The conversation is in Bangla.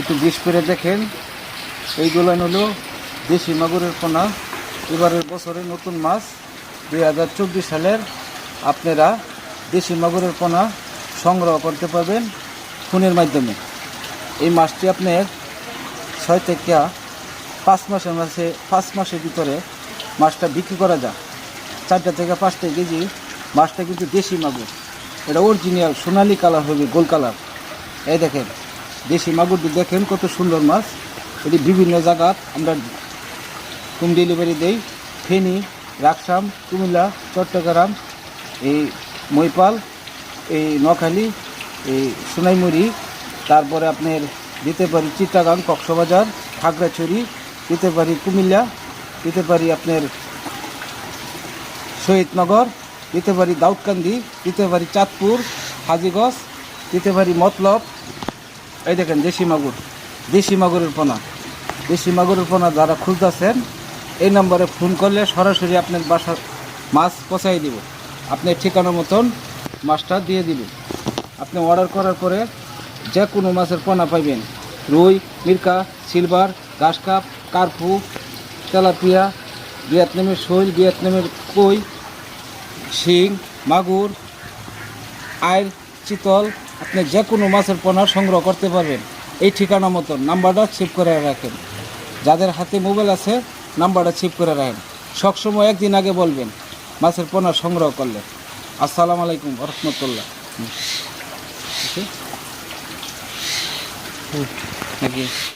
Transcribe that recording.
একটু বিষ করে দেখেন। এইগুলো হলো দেশি মাগুরের পোনা। এবারের বছরে নতুন মাছ দুই হাজার চব্বিশ সালের আপনারা দেশি মাগুরের পোনা সংগ্রহ করতে পারবেন ফোনের মাধ্যমে। এই মাছটি আপনার ছয় থেকে পাঁচ মাসের মাসে পাঁচ মাসের ভিতরে মাছটা বিক্রি করা যায়। চারটা থেকে পাঁচটা কেজি মাছটা কিন্তু দেশি মাগুর। এটা অরিজিনাল সোনালি কালার হবে গোল কালার। এই দেখেন। দেশি মাগুরটি দেখেন, কত সুন্দর মাছ। এটি বিভিন্ন জায়গাত আমরা হোম ডেলিভারি দেই। ফেনী, রাকসাম, কুমিল্লা, চট্টগ্রাম, এই মৈপাল এই নোয়াখালী, এই সোনাইমুড়ি, তারপরে আপনার দিতে পারি চিটাগাং, কক্সবাজার, খাগড়াছড়ি, দিতে পারি কুমিল্লা, দিতে পারি আপনার শহীদনগর, দিতে পারি দাউদকান্দি, দিতে পারি চাঁদপুর, হাজিগঞ্জ, দিতে পারি মতলব এই দেখেন, দেশি মাগুর, দেশি মাগুরের পোনা। দেশি মাগুরের পোনা যারা খুঁজতেছেন, এই নম্বরে ফোন করলে সরাসরি আপনার বাসার মাছ পচাই দিব। আপনার ঠিকানা মতন মাছটা দিয়ে দিবেন আপনি অর্ডার করার পরে যে কোনো মাছের পোনা পাইবেন। রুই, মির্কা, সিলভার ঘাস কাপ কার্পু, তেলাপিয়া, ভিয়েতনামের শৈল, ভিয়েতনামের কই, শিং, মাগুর আয়ের চিতল আপনি যে কোনো মাছের পোনা সংগ্রহ করতে পারবেন। এই ঠিকানা মতন নাম্বারটা সেভ করে রাখেন। যাদের হাতে মোবাইল আছে নাম্বারটা সেভ করে রাখেন। সবসময় একদিন আগে বলবেন মাছের পোনা সংগ্রহ করলে। আসসালামু আলাইকুম রহমতুল্লাহ। নাকি?